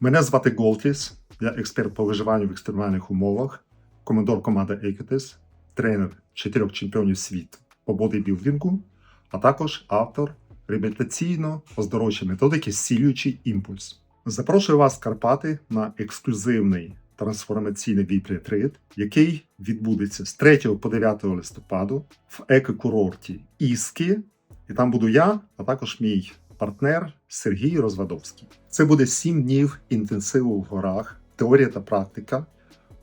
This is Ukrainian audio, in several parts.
Мене звати Голтіс, я експерт по виживанню в екстремальних умовах, командор команди Екетис, тренер чотирьох чемпіонів світу по бодибілдингу, а також автор реабілітаційно-оздоровчої методики «Зцілюючий імпульс. Запрошую вас в Карпати на ексклюзивний трансформаційний віп-ретрит, який відбудеться з 3 по 9 листопаду в екокурорті Іски. І там буду я, а також мій партнер Сергій Розвадовський. Це буде 7 днів інтенсиву в горах, теорія та практика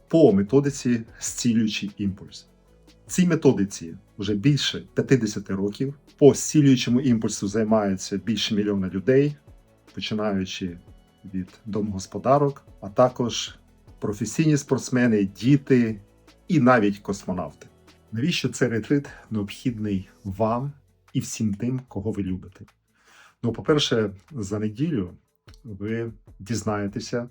по методиці «Зцілюючий імпульс. Цій методиці вже більше 50 років. По зцілюючому імпульсу займаються більше мільйона людей, починаючи від домогосподарок, а також професійні спортсмени, діти і навіть космонавти. Навіщо цей ретрит необхідний вам і всім тим, кого ви любите? Ну, по-перше, за неділю ви дізнаєтеся,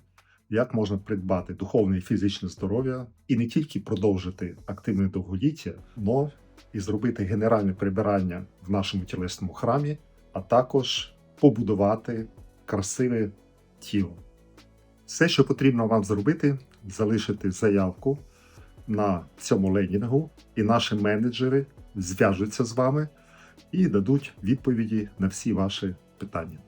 як можна придбати духовне і фізичне здоров'я і не тільки продовжити активне довголіття, але і зробити генеральне прибирання в нашому тілесному храмі, а також побудувати красиве тіло. Все, що потрібно вам зробити, залишити заявку на цьому ленінгу, і наші менеджери зв'яжуться з вами і дадуть відповіді на всі ваші питання.